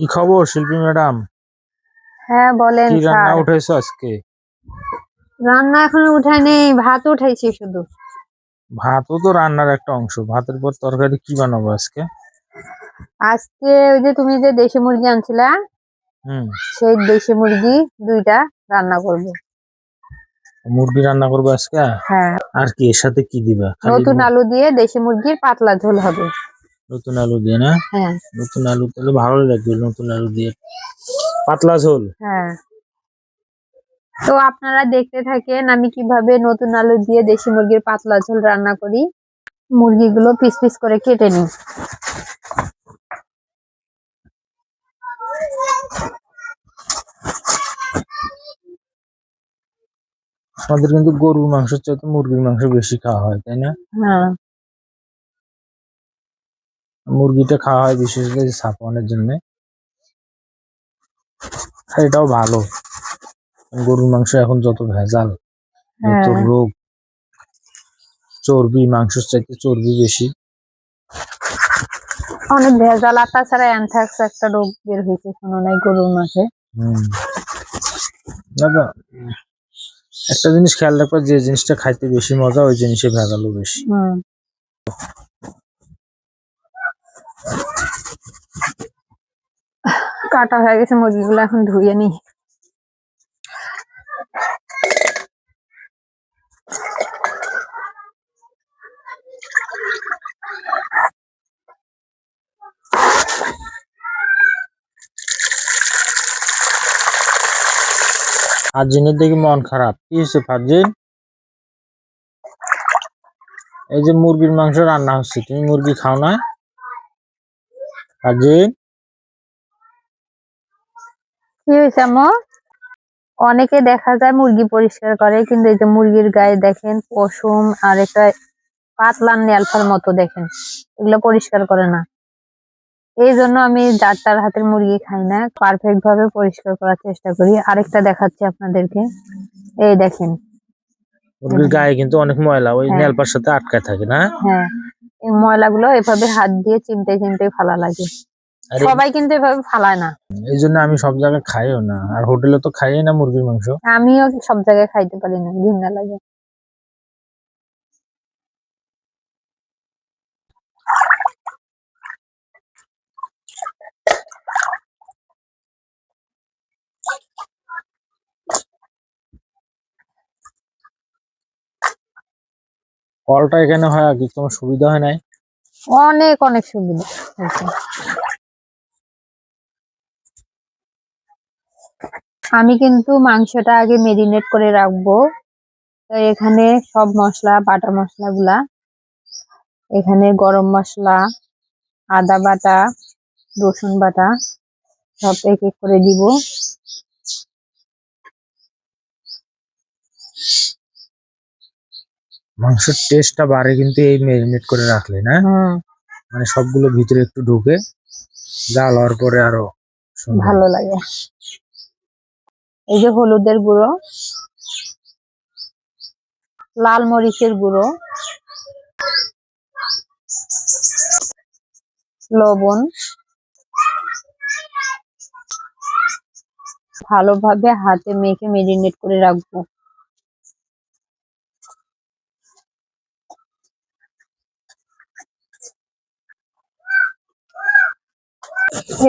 কি খবর শিল্পী ম্যাডাম? হ্যাঁ বলেন কি রান্না উঠেছো আজকে? রান্না এখনও উঠায়নি ভাত উঠাইছি শুধু। ভাতও তো রান্নার একটা অংশ। ভাতের পর তরকারি কি বানাবো আজকে? আজকে ওই যে তুমি যে দেশি মুরগি আনছিলা সেই দেশি মুরগি দুইটা রান্না করব। মুরগি রান্না করব আজকে? হ্যাঁ। আর কি এর সাথে কি দিবা? নতুন আলু দিয়ে দেশি মুরগির পাতলা ঝোল হবে। নতুন আলু দিয়ে না? হ্যাঁ। নতুন আলু তাহলে ভালোই লাগবে নতুন আলু দিয়ে। পাতলা ঝোল? হ্যাঁ। তো আপনারা দেখতে থাকেন আমি কীভাবে নতুন আলু দিয়ে দেশি মুরগির পাতলা ঝোল রান্না করি। মুরগিগুলো পিস পিস করে কেটে নিই। আমাদের কিন্তু গরুর মাংস চাইতে মুরগির মাংস বেশি খাওয়া হয় তাই না? হ্যাঁ। মুরগিটা খাওয়া হয় বিশেষ করে সাপনের জন্য। আর এটাও ভালো। গরুর মাংস এখন যত ভেজাল যত হ্যাঁ। রোগ চর্বি মাংসের চাইতে চর্বি বেশি। অনেক ভেজাল আর তাছাড়া অ্যানথ্রাক্স একটা রোগ বের হয়েছে শোনো নাই গরুর মাঝে হুম। দাদা একটা জিনিস খেয়াল রাখবা যে জিনিসটা খাইতে বেশি মজা ওই জিনিসে ভেজালও বেশি। হুম। কাটা হয়ে গেছে মুরগিগুলো এখন ধুয়ে নি ফারজিনের দেখি মন খারাপ। কি হয়েছে ফারজিন? এই যে মুরগির মাংস রান্না হচ্ছে, তুমি মুরগি খাও না? ফারজিন? কি হয়েছে আম্মু? অনেকে দেখা যায় মুরগি পরিষ্কার করে, কিন্তু এই যে মুরগির গায়ে দেখেন পশম আর একটা পাতলা নেলফার মতো দেখেন, এগুলো পরিষ্কার করে না। এই জন্য আমি যার তার হাতের মুরগি খাই না। পারফেক্ট ভাবে পরিষ্কার করার চেষ্টা করি। আরেকটা দেখাচ্ছি আপনাদেরকে। এই দেখেন। মুরগির গায়ে কিন্তু অনেক ময়লা ওই হ্যাঁ। নেলপার সাথে আটকায় থাকে না? হ্যাঁ। এই ময়লাগুলো এভাবে হাত দিয়ে চিমটে চিমটে ফালা লাগে। সবাই কিন্তু এভাবে ফালায় না। এই জন্য আমি সব জায়গায় খাইও না। আর হোটেলে তো খাইই না মুরগির মাংস। আমিও সব জায়গায় খাইতে পারি না ঘৃণা লাগে। কলটা এখানে হয় আর কি তোমার সুবিধা হয় নাই? অনেক অনেক সুবিধা আমি কিন্তু মাংসটা আগে মেরিনেট করে রাখব। তো এখানে সব মশলা বাটা মশলাগুলা, এখানে গরম মশলা, আদা বাটা, রসুন বাটা, সব এক এক করে দিব। মাংসের টেস্টটা বাড়ে কিন্তু এই ম্যারিনেট করে রাখলে না? মানে সবগুলো ভিতরে একটু ঢুকে জাল হওয়ার পরে আরও ভালো লাগে। এই যে হলুদের গুঁড়ো লাল মরিচের গুঁড়ো লবণ ভালোভাবে হাতে মেখে মেরিনেট করে রাখব।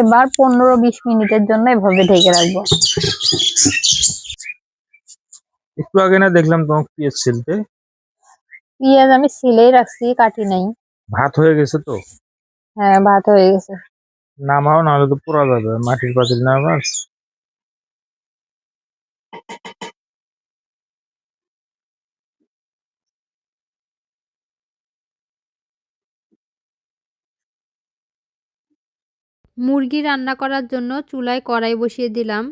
এবার পনেরো বিশ মিনিটের জন্য এভাবে ঢেকে রাখব। একটু আগে না দেখলাম তোমাকে পেঁয়াজ ছিলতে। পেঁয়াজ আমি ছিলেই রাখছি কাটি নাই। ভাত হয়ে গেছে তো? হ্যাঁ ভাত হয়ে গেছে। নামাও নাহলে তো পোড়া যাবে। মাটির পাতিল না মুরগি রান্না করার জন্য চুলায় কড়াই বসিয়ে দিলাম।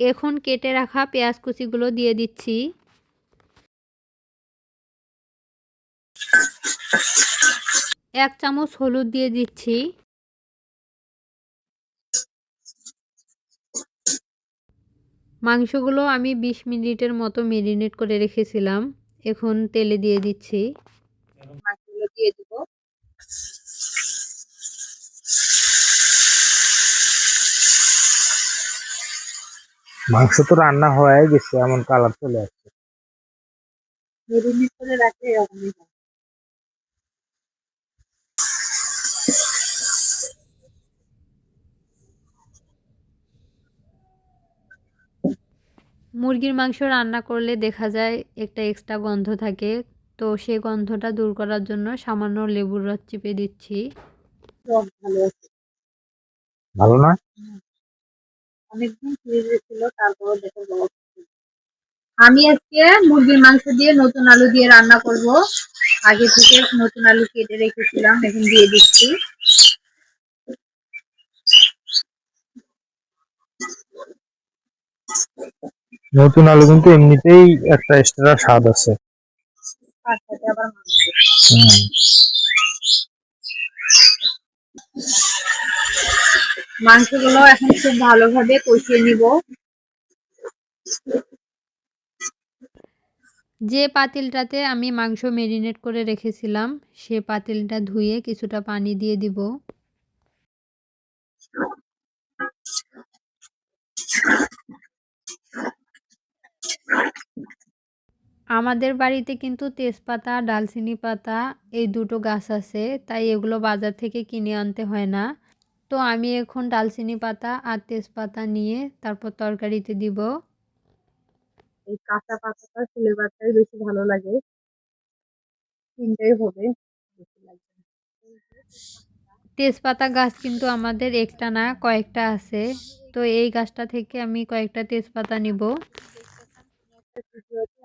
এখন কেটে রাখা পেঁয়াজ কুচিগুলো দিয়ে দিচ্ছি। এক চামচ হলুদ দিয়ে দিচ্ছি। মাংসগুলো আমি বিশ মিনিটের মতো মেরিনেট করে রেখেছিলাম। এখন তেলে দিয়ে দিচ্ছি। দিয়ে দিব। মাংস তো রান্না হয়ে গেছে এমন কালার চলে আসছে। মুরগির মাংস রান্না করলে দেখা যায় একটা এক্সট্রা গন্ধ থাকে তো সেই গন্ধটা দূর করার জন্য সামান্য লেবুর রস চিপে দিচ্ছি। সব ভালো আছে ভালো না? অনেকদিন ফ্রিজে ছিল তারপরে দেখে আমি আজকে মুরগির মাংস দিয়ে নতুন আলু দিয়ে রান্না করব। আগে থেকে নতুন আলু কেটে রেখেছিলাম এখন দিয়ে দিচ্ছি। নতুন আলু কিন্তু এমনিতেই একটা এক্সট্রা স্বাদ আছে। আবার মাংস। মাংসগুলো এখন খুব ভালোভাবে কষিয়ে নিব। যে পাতিলটাতে আমি মাংস মেরিনেট করে রেখেছিলাম, সে পাতিলটা ধুয়ে কিছুটা পানি দিয়ে দিব। আমাদের বাড়িতে কিন্তু তেজপাতা, ডালচিনি পাতা এই দুটো গাছ আছে, তাই এগুলো বাজার থেকে কিনে আনতে হয় না। তো আমি এখন ডালচিনি পাতা আর তেজপাতা নিয়ে তারপর তরকারিতে দিব। এই কাঁচা পাতাটা ফ্লেভারটাই বেশি ভালো লাগে। তিনটাই হবে। তেজপাতা গাছ কিন্তু আমাদের একটা না কয়েকটা আছে। তো এই গাছটা থেকে আমি কয়েকটা তেজপাতা নিব।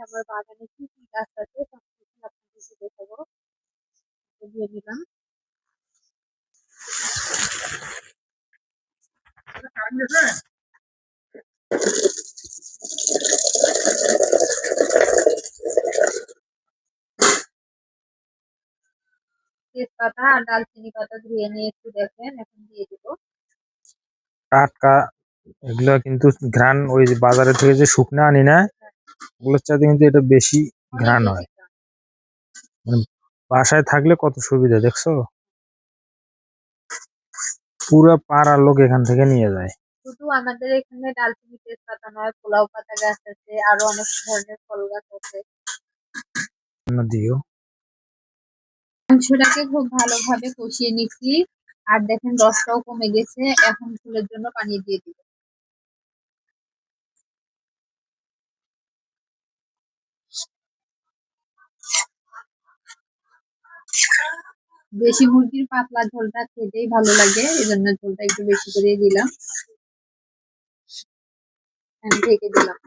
আমার বাগানে কি কি গাছ আছে দেখাবো। দিয়ে দিলাম। তেজপাতা আর পাতা ধুয়ে নিয়ে একটু দেখেন এখন দিয়ে দিব। টাটকা এগুলো কিন্তু ঘ্রাণ ওই যে বাজারে থেকে যে শুকনো আনি না ওগুলোর চাইতে কিন্তু এটা বেশি ঘ্রাণ হয়। দাম। বাসায় থাকলে কত সুবিধা দেখছ? পুরো পাড়ার লোক এখান থেকে নিয়ে যায়। শুধু আমাদের এখানে ডালচিনি তেজপাতা নয় পোলাও পাতা গাছ আছে আরও অনেক ধরনের ফল গাছ আছে। দিও মাংসটাকে খুব ভালোভাবে কষিয়ে নিচ্ছি। আর দেখেন রসটাও কমে গেছে এখন ফুলের জন্য পানি দিয়ে দিব। দেশি মুরগির পাতলা ঝোলটা খেতেই ভালো লাগে এই জন্য ঝোলটা একটু বেশি করে দিলাম। ঢেকে দিলাম।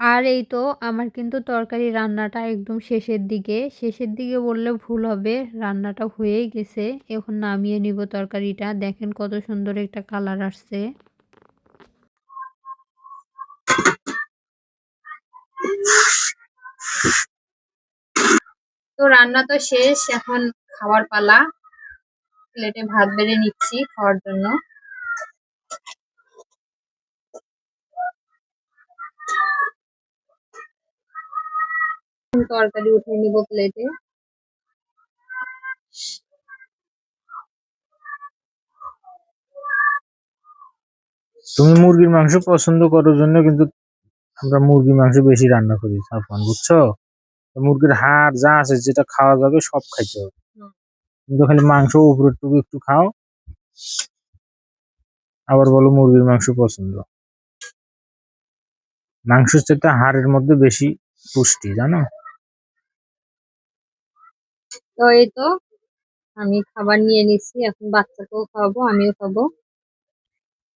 আর এই তো আমার কিন্তু তরকারি রান্নাটা একদম শেষের দিকে শেষের দিকে বললে ভুল হবে, রান্নাটা হয়েই গেছে। এখন নামিয়ে নিব তরকারিটা, দেখেন কত সুন্দর একটা কালার আসছে। রান্না তো শেষ, এখন খাওয়ার পালা। প্লেটে ভাত বেড়ে নিচ্ছি খাওয়ার জন্য। তরকারি উঠে নিব প্লেটে তুমি মুরগির মাংস পছন্দ করার জন্য, কিন্তু আমরা মুরগির মাংস বেশি রান্না করি সাফান বুঝছ? মুরগির হাড় যা আছে যেটা খাওয়া যাবে সব খাইতে হবে। কিন্তু খালি মাংস, উপরের টুকু একটু খাও। আবার বলো মুরগির মাংস পছন্দ। মাংসের চাইতে হাড়ের মধ্যে বেশি পুষ্টি, জানো? তো এই তো, আমি খাবার নিয়ে নিচ্ছি। এখন বাচ্চাকেও খাওয়াবো, আমিও খাব।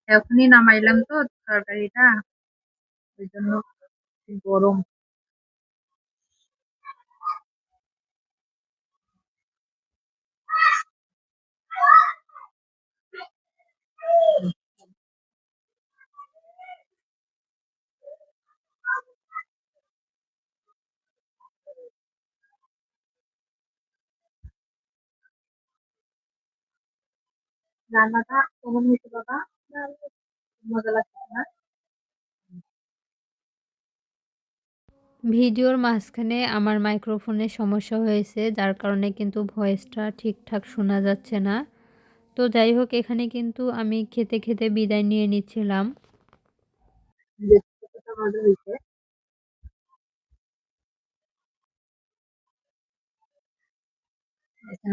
এখনই নামাইলাম তো তরকারিটা। ওই জন্য গরম। রান্নাটা কেমন হয়েছে বাবা? মজা লাগছে না? ভিডিওর মাঝখানে আমার মাইক্রোফোনে সমস্যা হয়েছে, যার কারণে কিন্তু ভয়েসটা ঠিকঠাক শোনা যাচ্ছে না। তো যাই হোক, এখানে কিন্তু আমি খেতে খেতে বিদায় নিয়ে নিচ্ছিলাম।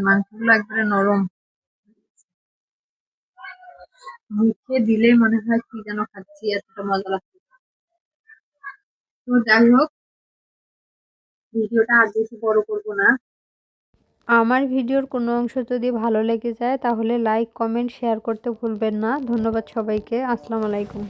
মাংসগুলো একবারে নরম। মুখে দিলে মনে হয় কি যেন খাচ্ছি, এতটা মজা লাগছে। তো যাই হোক, ভিডিওটা আর বেশি বড় করব না। আমার ভিডিওর কোনো অংশ যদি ভালো লেগে যায়, তাহলে লাইক কমেন্ট শেয়ার করতে ভুলবেন না। ধন্যবাদ সবাইকে। আসসালামু আলাইকুম।